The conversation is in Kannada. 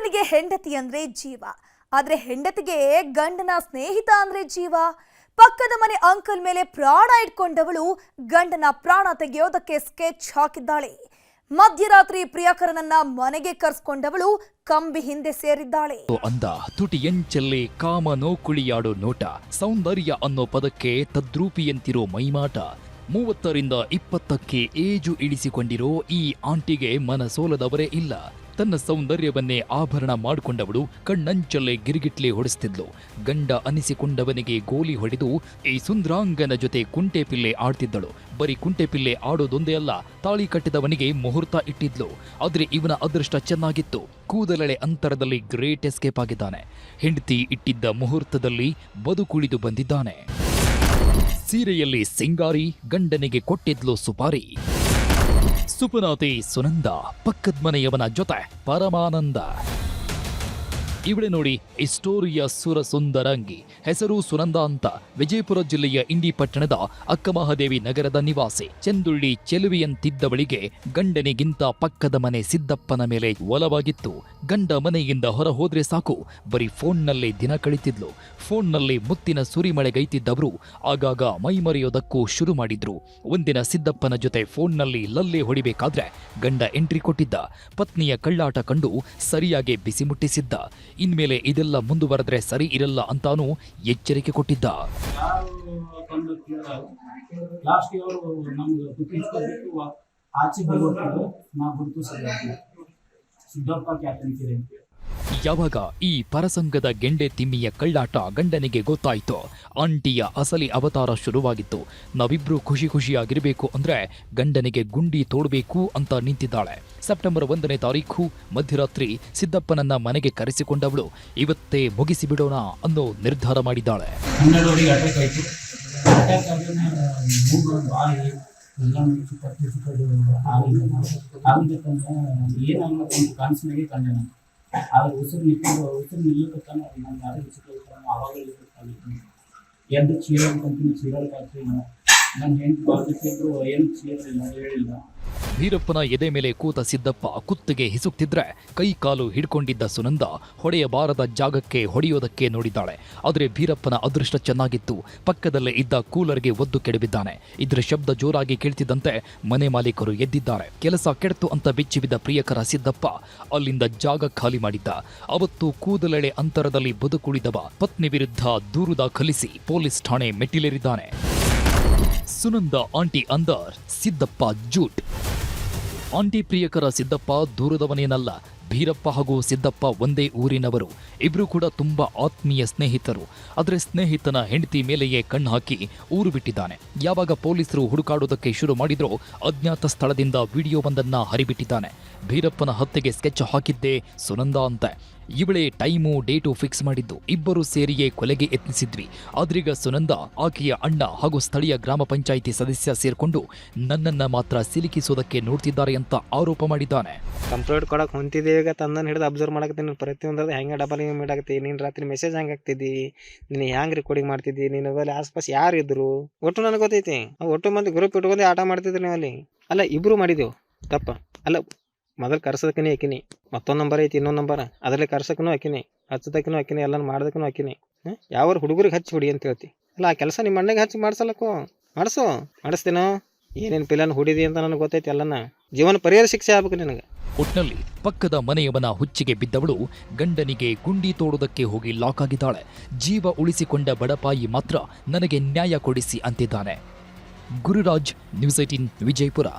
ಗಂಡಸನಿಗೆ ಹೆಂಡತಿ ಅಂದ್ರೆ ಜೀವ. ಆದ್ರೆ ಹೆಂಡತಿಗೆ ಗಂಡನ ಸ್ನೇಹಿತ ಅಂದ್ರೆ ಜೀವ. ಪಕ್ಕದ ಮನೆ ಅಂಕಲ್ ಮೇಲೆ ಪ್ರಾಣ ಇಟ್ಕೊಂಡವಳು ಗಂಡನ ಪ್ರಾಣ ತೆಗೆಯೋದಕ್ಕೆ ಸ್ಕೆಚ್ ಹಾಕಿದ್ದಾಳೆ. ಮಧ್ಯರಾತ್ರಿ ಪ್ರಿಯಕರನನ್ನ ಮನೆಗೆ ಕರೆಸ್ಕೊಂಡವಳು ಕಂಬಿ ಹಿಂದೆ ಸೇರಿದ್ದಾಳೆ. ಅಂದ ತುಟಿಯಂಚಲ್ಲಿ ಕಾಮ ನೋಕುಳಿಯಾಡೋ ನೋಟ, ಸೌಂದರ್ಯ ಅನ್ನೋ ಪದಕ್ಕೆ ತದ್ರೂಪಿಯಂತಿರೋ ಮೈಮಾಟ, ಮೂವತ್ತರಿಂದ ಇಪ್ಪತ್ತಕ್ಕೆ ಏಜು ಇಳಿಸಿಕೊಂಡಿರೋ ಈ ಆಂಟಿಗೆ ಮನಸೋಲದವರೇ ಇಲ್ಲ. ತನ್ನ ಸೌಂದರ್ಯವನ್ನೇ ಆಭರಣ ಮಾಡಿಕೊಂಡವಳು ಕಣ್ಣಂಚಲ್ಲೇ ಗಿರಿಗಿಟ್ಲೆ ಹೊಡೆಸ್ತಿದ್ಲು. ಗಂಡ ಅನಿಸಿಕೊಂಡವನಿಗೆ ಗೋಲಿ ಹೊಡೆದು ಈ ಸುಂದ್ರಾಂಗನ ಜೊತೆ ಕುಂಟೆ ಪಿಲ್ಲೆ ಆಡ್ತಿದ್ದಳು. ಬರೀ ಕುಂಟೆ ಪಿಲ್ಲೆ ಆಡೋದೊಂದೇ ಅಲ್ಲ, ತಾಳಿ ಕಟ್ಟಿದವನಿಗೆ ಮುಹೂರ್ತ ಇಟ್ಟಿದ್ಲು. ಆದ್ರೆ ಇವನ ಅದೃಷ್ಟ ಚೆನ್ನಾಗಿತ್ತು. ಕೂದಲೆಳೆ ಅಂತರದಲ್ಲಿ ಗ್ರೇಟ್ ಎಸ್ಕೇಪ್ ಆಗಿದ್ದಾನೆ. ಹೆಂಡತಿ ಇಟ್ಟಿದ್ದ ಮುಹೂರ್ತದಲ್ಲಿ ಬದುಕುಳಿದು ಬಂದಿದ್ದಾನೆ. ಸೀರೆಯಲ್ಲಿ ಸಿಂಗಾರಿ, ಗಂಡನಿಗೆ ಕೊಟ್ಟಿದ್ಲು ಸುಪಾರಿ. ಸುಪನಾತಿ ಸುನಂದ ಪಕ್ಕದ ಮನೆಯವನ ಜೊತೆ ಪರಮಾನಂದ. ಇವಳೆ ನೋಡಿ ಇಸ್ಟೋರಿಯ ಸುರಸುಂದರಂಗಿ. ಸುರ ಸುಂದರಂಗಿ ಹೆಸರು ಸುನಂದ ಅಂತ. ವಿಜಯಪುರ ಜಿಲ್ಲೆಯ ಇಂಡಿ ಪಟ್ಟಣದ ಅಕ್ಕಮಹಾದೇವಿ ನಗರದ ನಿವಾಸಿ. ಚೆಂದುಳ್ಳಿ ಚೆಲುವೆಯಂತಿದ್ದವಳಿಗೆ ಗಂಡನಿಗಿಂತ ಪಕ್ಕದ ಮನೆ ಸಿದ್ದಪ್ಪನ ಮೇಲೆ ಒಲವಾಗಿತ್ತು. ಗಂಡ ಮನೆಯಿಂದ ಹೊರ ಹೋದ್ರೆ ಸಾಕು. ಬರೀ ಫೋನ್ನಲ್ಲಿ ದಿನ ಕಳಿತಿದ್ಲು. ಫೋನ್ನಲ್ಲಿ ಮುತ್ತಿನ ಸುರಿಮಳೆಗೈತಿದ್ದವರು ಆಗಾಗ ಮೈಮರೆಯೋದಕ್ಕೂ ಶುರು ಮಾಡಿದ್ರು. ಒಂದಿನ ಸಿದ್ದಪ್ಪನ ಜೊತೆ ಫೋನ್ನಲ್ಲಿ ಲಲ್ಲೆ ಹೊಡಿಬೇಕಾದ್ರೆ ಗಂಡ ಎಂಟ್ರಿ ಕೊಟ್ಟಿದ್ದ. ಪತ್ನಿಯ ಕಳ್ಳಾಟ ಕಂಡು ಸರಿಯಾಗಿ ಬಿಸಿ ಮುಟ್ಟಿಸಿದ್ದ. ಇನ್ಮೇಲೆ ಇದೆಲ್ಲ ಮುಂದುವರೆದ್ರೆ ಸರಿ ಇರಲ್ಲ ಅಂತಾನೂ ಎಚ್ಚರಿಕೆ ಕೊಟ್ಟಿದ್ದ. ಆಚೆ ಸಿದ್ದಪ್ಪ ಕ್ಯಾಪ್ಟನ್ ಯಾವಾಗ ಈ ಪರಸಂಗದ ಗೆಂಡೆ ತಿಮ್ಮಿಯ ಕಳ್ಳಾಟ ಗಂಡನಿಗೆ ಗೊತ್ತಾಯಿತು? ಆಂಟಿಯ ಅಸಲಿ ಅವತಾರ ಶುರುವಾಗಿತ್ತು. ನಾವಿಬ್ರು ಖುಷಿ ಖುಷಿಯಾಗಿರಬೇಕು ಅಂದ್ರೆ ಗಂಡನಿಗೆ ಗುಂಡಿ ತೋಡಬೇಕು ಅಂತ ನಿಂತಿದ್ದಾಳೆ. ಸೆಪ್ಟೆಂಬರ್ ಒಂದನೇ ತಾರೀಖು, ಮಧ್ಯರಾತ್ರಿ ಸಿದ್ದಪ್ಪನನ್ನ ಮನೆಗೆ ಕರೆಸಿಕೊಂಡವಳು. ಇವತ್ತೇ ಮುಗಿಸಿ ಬಿಡೋಣ ಅನ್ನೋ ನಿರ್ಧಾರ ಮಾಡಿದ್ದಾಳೆ. ಏನಾಗಲ್ಲ ಕಂಡೆ ನಾನು ಆದ್ರೆ ಉಸಿರು ನಿಂತು ಉಸಿರು ನಿಲ್ಲಕತ್ತಾನ ನಾನು ಯಾರು ಉಸಿರು ಆವಾಗ ಎದ್ದು ಚೀರ ಕಂತೀನಿ ಚೀರಲ್ ಕಾತ್ರಿ ನನ್ನ ಹೆಂಡತಿ ಬಾಳ್ತಿದ್ರು ಏನು ಚೀರಲಿಲ್ಲ ಹೇಳಿಲ್ಲ. ವೀರಪ್ಪನ ಎದೆ ಮೇಲೆ ಕೂತ ಸಿದ್ದಪ್ಪ ಕುತ್ತಿಗೆ ಹಿಸುಕ್ತಿದ್ರೆ ಕೈ ಕಾಲು ಹಿಡ್ಕೊಂಡಿದ್ದ ಸುನಂದ ಹೊಡೆಯಬಾರದ ಜಾಗಕ್ಕೆ ಹೊಡೆಯೋದಕ್ಕೆ ನೋಡಿದ್ದಾಳೆ. ಆದರೆ ಭೀರಪ್ಪನ ಅದೃಷ್ಟ ಚೆನ್ನಾಗಿತ್ತು. ಪಕ್ಕದಲ್ಲೇ ಇದ್ದ ಕೂಲರ್ಗೆ ಒದ್ದು ಕೆಡಬಿದ್ದಾನೆ ಇದರ ಶಬ್ದ ಜೋರಾಗಿ ಕೇಳ್ತಿದ್ದಂತೆ ಮನೆ ಮಾಲೀಕರು ಎದ್ದಿದ್ದಾರೆ. ಕೆಲಸ ಕೆಡ್ತು ಅಂತ ಬಿಚ್ಚಿಬಿದ್ದ ಪ್ರಿಯಕರ ಸಿದ್ದಪ್ಪ ಅಲ್ಲಿಂದ ಜಾಗ ಖಾಲಿ ಮಾಡಿದ್ದ. ಅವತ್ತು ಕೂದಲೆಳೆ ಅಂತರದಲ್ಲಿ ಬದುಕುಳಿದವ ಪತ್ನಿ ವಿರುದ್ಧ ದೂರು ದಾಖಲಿಸಿ ಪೊಲೀಸ್ ಠಾಣೆ ಮೆಟ್ಟಿಲೇರಿದ್ದಾನೆ. ಸುನಂದ ಆಂಟಿ ಅಂದರ್, ಸಿದ್ದಪ್ಪ ಜೂಟ್. ಆಂಟಿ ಪ್ರಿಯಕರ ಸಿದ್ದಪ್ಪ ದೂರದವನೇನಲ್ಲ. ಭೀರಪ್ಪ ಹಾಗೂ ಸಿದ್ದಪ್ಪ ಒಂದೇ ಊರಿನವರು. ಇಬ್ಬರು ಕೂಡ ತುಂಬ ಆತ್ಮೀಯ ಸ್ನೇಹಿತರು. ಆದರೆ ಸ್ನೇಹಿತನ ಹೆಂಡತಿ ಮೇಲೆಯೇ ಕಣ್ಣು ಹಾಕಿ ಊರು ಬಿಟ್ಟಿದ್ದಾನೆ. ಯಾವಾಗ ಪೊಲೀಸರು ಹುಡುಕಾಡೋದಕ್ಕೆ ಶುರು ಮಾಡಿದ್ರೋ ಅಜ್ಞಾತ ಸ್ಥಳದಿಂದ ವಿಡಿಯೋವೊಂದನ್ನು ಹರಿಬಿಟ್ಟಿದ್ದಾನೆ. ಭೀರಪ್ಪನ ಹತ್ಯೆಗೆ ಸ್ಕೆಚ್ ಹಾಕಿದ್ದೇ ಸುನಂದ ಅಂತೆ. ಇವಳೇ ಟೈಮು, ಡೇಟು ಫಿಕ್ಸ್ ಮಾಡಿದ್ದು ಇಬ್ಬರು ಸೇರಿಯೇ ಕೊಲೆಗೆ ಯತ್ನಿಸಿದ್ವಿ. ಆದ್ರೀಗ ಸುನಂದ, ಆಕೆಯ ಅಣ್ಣ ಹಾಗೂ ಸ್ಥಳೀಯ ಗ್ರಾಮ ಪಂಚಾಯಿತಿ ಸದಸ್ಯ ಸೇರಿಕೊಂಡು ನನ್ನನ್ನ ಮಾತ್ರ ಸಿಲುಕಿಸೋದಕ್ಕೆ ನೋಡ್ತಿದ್ದಾರೆ ಅಂತ ಆರೋಪ ಮಾಡಿದ್ದಾನೆ. ಕಂಪ್ಲೇಂಟ್ ಕೊಡಕ್ಕೆ ಹೊಂತಿದ್ದೆ ಈಗ ತಂದನ್ ಹಿಡಿದು ಅಬ್ಸರ್ವ್ ಮಾಡಕತ್ತೀನಿ ಪ್ರತಿಯೊಂದ್ರದ್ದು ಹೆಂಗೆ ಡಬಲ್ ಮೀಟ್ ಮಾಡಾಕತ್ತಿ ನೀನು ರಾತ್ರಿ ಮೆಸೇಜ್ ಹೆಂಗೆ ಆಗ್ತಿದ್ದಿ ನೀನು ಹೆಂಗೆ ರೆಕಾರ್ಡಿಂಗ್ ಮಾಡ್ತಿದ್ದಿ, ನೀನು ಅಲ್ಲಿ ಆಸ್ಪಾಸ್ ಯಾರು ಇದ್ರು? ಒಟ್ಟು ನನಗೆ ಗೊತ್ತೈತಿ. ಒಟ್ಟು ಮಂದಿ ಗ್ರೂಪ್ ಇಟ್ಕೊಂಡು ಆಟ ಮಾಡ್ತಿದ್ರಿ ನೀವು ಅಲ್ಲಿ. ಅಲ್ಲ, ಇಬ್ರು ಮಾಡಿದೆವು. ತಪ್ಪ. ಅಲ್ಲ, ಮೊದಲು ಕರ್ಸೋದಕ್ಕೆ ಹಾಕಿನಿ ಮತ್ತೊಂದು ನಂಬರ್ ಐತಿ, ಇನ್ನೊಂದು ನಂಬರ್ ಅದರಲ್ಲಿ ಕರ್ಸಕ್ಕೂ ಹಾಕಿನಿ ಹಚ್ಚದಕ್ಕೂ ಹಾಕಿನಿ ಎಲ್ಲ ಮಾಡೋದಕ್ಕೂ ಹಾಕಿನಿ ಯಾವ ಹುಡುಗರಿಗೆ ಹಚ್ಚಿ ಹೊಡಿ ಅಂತ ಹೇಳ್ತಿ. ಅಲ್ಲ, ಆ ಕೆಲಸ ನಿಮ್ಮ ಅಣ್ಣಗೆ ಹಚ್ಚಿ ಮಾಡ್ಸಲ್ಲಕ್ಕೋ ಮಾಡಿಸು. ಮಾಡಿಸ್ತೀನೋ? ಏನೇನು ಪಿಲನ್ ಹುಡಿದಿ ಅಂತ ನನಗೆ ಗೊತ್ತೈತಿ ಎಲ್ಲನ. ಜೀವನ ಪರಿಹಾರ ಶಿಕ್ಷೆ ಆಗ್ಬೇಕು ನಿನಗೆ. ಒಟ್ನಲ್ಲಿ ಪಕ್ಕದ ಮನೆಯವನ ಹುಚ್ಚಿಗೆ ಬಿದ್ದವಳು ಗಂಡನಿಗೆ ಗುಂಡಿ ತೋಡುವುದಕ್ಕೆ ಹೋಗಿ ಲಾಕ್ ಆಗಿದ್ದಾಳೆ. ಜೀವ ಉಳಿಸಿಕೊಂಡ ಬಡಪಾಯಿ ಮಾತ್ರ ನನಗೆ ನ್ಯಾಯ ಕೊಡಿಸಿ ಅಂತಿದ್ದಾನೆ. Gururaj, news eighteen Vijayapura.